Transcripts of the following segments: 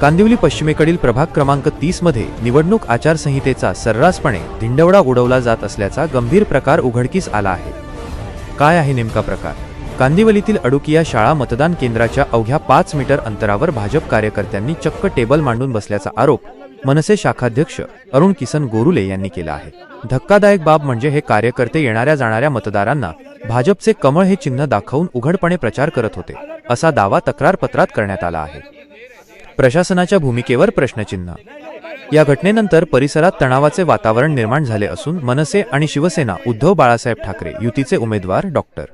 कांदिवली पश्चिमेकडील प्रभाग क्रमांक तीसमध्ये निवडणूक आचारसंहितेचा सर्रासपणे धिंडवडा उडवला जात असल्याचा गंभीर प्रकार उघडकीस आला आहे. काय आहे नेमका प्रकार? कांदिवलीतील अडुकिया शाळा मतदान केंद्राच्या अवघ्या पाच मीटर अंतरावर भाजप कार्यकर्त्यांनी चक्क टेबल मांडून बसल्याचा आरोप मनसे शाखाध्यक्ष अरुण किसन गोरुले यांनी केला आहे. धक्कादायक बाब म्हणजे हे कार्यकर्ते येणाऱ्या जाणाऱ्या मतदारांना भाजपचे कमळ हे चिन्ह दाखवून उघडपणे प्रचार करत होते असा दावा तक्रारपत्रात करण्यात आला आहे. प्रशासनाच्या भूमिकेवर प्रश्नचिन्ह. या घटनेनंतर परिसरात तणावाचे वातावरण निर्माण झाले असून मनसे आणि शिवसेना उद्धव बाळासाहेब ठाकरे युतीचे उमेदवार डॉक्टर.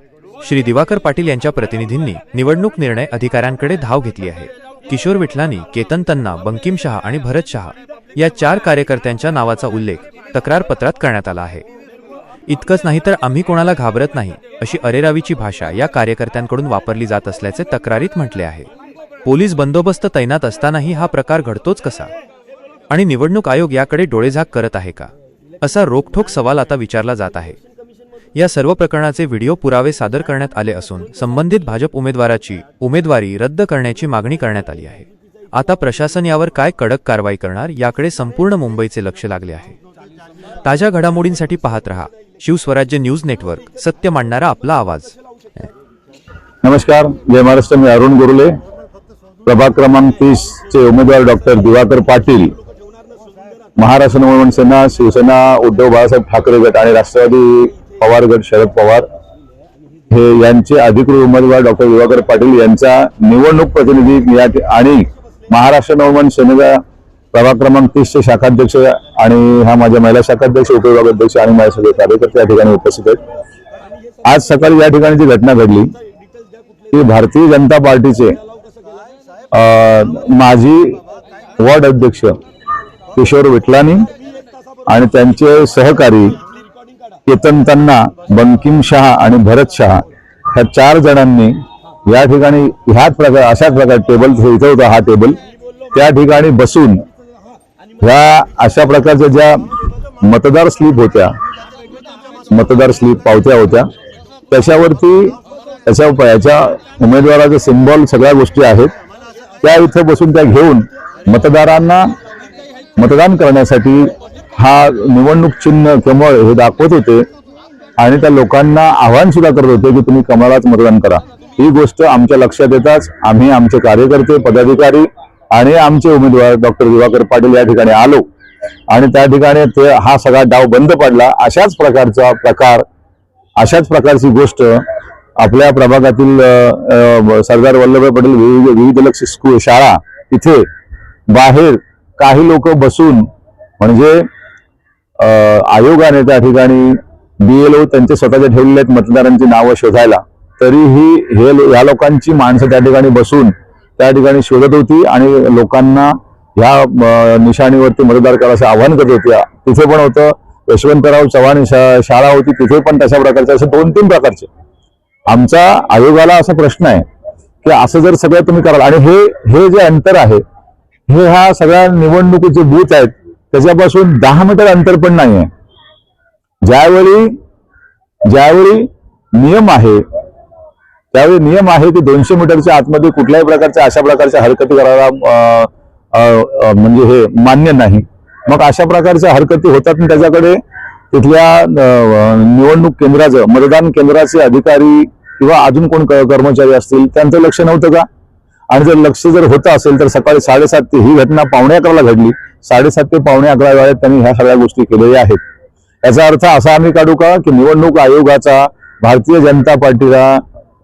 श्री दिवाकर पाटील यांच्या प्रतिनिधींनी निवडणूक निर्णय अधिकाऱ्यांकडे धाव घेतली आहे. किशोर विठलानी केतन तन्ना बंकिम शहा आणि भरत शहा या चार कार्यकर्त्यांच्या नावाचा उल्लेख तक्रारपत्रात करण्यात आला आहे. इतकंच नाही तर आम्ही कोणाला घाबरत नाही अशी अरेरावीची भाषा या कार्यकर्त्यांकडून वापरली जात असल्याचे तक्रारीत म्हटले आहे. पोलीस बंदोबस्त तैनात असतानाही हा प्रकार घडतोच कसा? आणि निवडणूक आयोग याकडे डोळेझाक करत आहे का? असा रोखठोक सवाल आता विचारला जात आहे. या सर्व प्रकरणाचे व्हिडिओ पुरावे सादर करण्यात आले असून संबंधित भाजप उमेदवाराची उमेदवारी रद्द करण्याची मागणी करण्यात आली आहे. आता प्रशासन यावर काय कडक कारवाई करणार याकडे संपूर्ण मुंबईचे लक्ष लागले आहे. ताज्या घडामोडींसाठी पाहत रहा. Shivswarajya news network. सत्य मांडणारा आपला आवाज. नमस्कार. जय महाराष्ट्र. मी अरुण गुरुले. प्रभाग क्रमांक तीस चे उमेदवार डॉक्टर दिवाकर पाटील. महाराष्ट्र नवनिर्माण सेना शिवसेना उद्धव बाळासाहेब ठाकरे गट आणि राष्ट्रवादी पवार गट शरद पवार हे यांचे अधिकृत उमेदवार डॉक्टर दिवाकर पाटील यांचा निवडणूक प्रतिनिधी या आणि महाराष्ट्र नवनिर्माण सेनेचा प्रभाग क्रमांक तीसचे शाखाध्यक्ष आणि हा माझ्या महिला शाखाध्यक्ष उपविभागाध्यक्ष आणि माझे सगळे कार्यकर्ते या ठिकाणी उपस्थित आहेत. आज सकाळी या ठिकाणी जी घटना घडली की भारतीय जनता पार्टीचे माजी वॉर्ड अध्यक्ष किशोर विटलानी आणि त्यांचे सहकारी केतन तन्ना बंकिम शहा आणि भरत शहा ह्या चार जणांनी या ठिकाणी ह्याच प्रकार अशाच प्रकार टेबल इथं होता हा टेबल त्या ठिकाणी बसून ह्या अशा प्रकारच्या ज्या मतदार स्लिप होत्या मतदार स्लिप पावत्या होत्या त्याच्यावरती त्याच्या याच्या उमेदवाराचे सिम्बॉल सगळ्या गोष्टी आहेत त्या इथं बसून त्या घेऊन मतदारांना मतदान करण्यासाठी हा निवडणूक चिन्ह कमळ हे दाखवत होते आणि त्या लोकांना आव्हान सुद्धा करत होते की तुम्ही कमळाच मतदान करा. ही गोष्ट आमच्या लक्षात येताच आम्ही आमचे कार्यकर्ते पदाधिकारी आणि आमचे उमेदवार डॉक्टर दिवाकर पाटील या ठिकाणी आलो. आणि त्या ठिकाणी ते हा सगळा डाव बंद पडला. अशाच प्रकारचा प्रकार अशाच प्रकारची गोष्ट आपल्या प्रभागातील सरदार वल्लभभाई पटेल विविध विविध लक्ष स्कूल शाळा इथे बाहेर काही लोक बसून म्हणजे आयोगाने त्या ठिकाणी बीएलओ त्यांचे स्वतःचे ठेवलेले आहेत मतदारांची नावं शोधायला. तरीही हे लो- या लोकांची माणसं त्या ठिकाणी बसून त्या ठिकाणी शोधत होती आणि लोकांना ह्या निशाणीवरती मतदार करायचं आवाहन करत होती तिथे पण होतं. यशवंतराव चव्हाण शा- शाळा होती. तिथे पण तशा प्रकारचे असे दोन तीन प्रकारचे. आमचा आयोगाला असा प्रश्न आहे की असं जर सगळं तुम्ही कराल आणि हे हे जे अंतर आहे हे ह्या सगळ्या निवडणुकीचे बूथ आहेत त्याच्यापासून दहा मीटर अंतर पण नाही आहे ज्यावेळी ज्यावेळी नियम आहे त्यावेळी नियम आहे की दोनशे मीटरच्या आतमध्ये कुठल्याही प्रकारच्या अशा प्रकारच्या हरकती करायला म्हणजे हे मान्य नाही. मग अशा प्रकारच्या हरकती होतात आणि त्याच्याकडे तिथल्या निवडणूक केंद्राचं मतदान केंद्राचे अधिकारी किंवा अजून कोण कर्मचारी असतील त्यांचं लक्ष नव्हतं का? आणि जर लक्ष जर होतं असेल तर सकाळी साडेसात ते ही घटना पावणे अकराला घडली. साडेसात ते पावणे अकरा वेळेत त्यांनी ह्या सगळ्या गोष्टी केलेल्या आहेत. याचा अर्थ असा आम्ही काढू का की निवडणूक आयोगाचा भारतीय जनता पार्टीला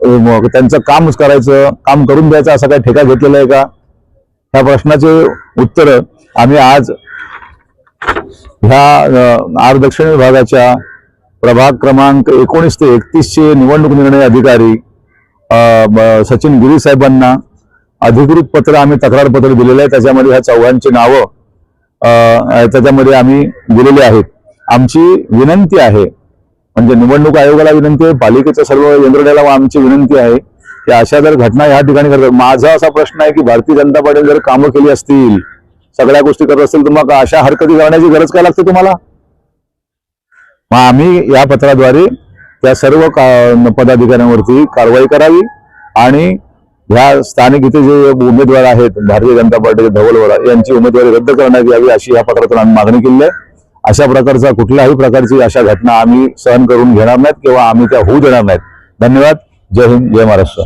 मग त्यांचं काम करायचं काम करून द्यायचं असा काही ठेका घेतलेला आहे का? ह्या प्रश्नाचे उत्तर आम्ही आज ह्या आर दक्षिण विभागाच्या प्रभाग क्रमांक एकोणीस ते एकतीसचे निवडणूक निर्णय अधिकारी ब- सचिन गिरी साहेबांना अधिकृत पत्र आम्ही तक्रार पत्र दिलेलं आहे. त्याच्यामध्ये ह्या चौघांची नावं त्याच्यामध्ये आम्ही दिलेली आहेत. आमची विनंती आहे म्हणजे निवडणूक आयोगाला विनंती आहे पालिकेच्या सर्व यंत्रणेला आमची विनंती आहे की अशा जर घटना ह्या ठिकाणी करतात माझा असा प्रश्न आहे की भारतीय जनता पार्टीने जर कामं केली असतील सगळ्या गोष्टी करत असतील तर मग अशा हरकती करण्याची गरज काय लागते तुम्हाला? मग आम्ही या पत्राद्वारे त्या सर्व का- पदाधिकाऱ्यांवरती कारवाई करावी आणि ह्या स्थानिक इथे जे उमेदवार आहेत भारतीय जनता पार्टीचे धवलवरा यांची उमेदवारी रद्द करण्यात यावी अशी या पत्रातून आम्ही मागणी केली आहे. अशा प्रकारचा कुठल्याही प्रकारची अशा घटना आम्ही सहन करून घेणार नाहीत किंवा आम्ही त्या होऊ देणार नाहीत. धन्यवाद. जय हिंद जय महाराष्ट्र.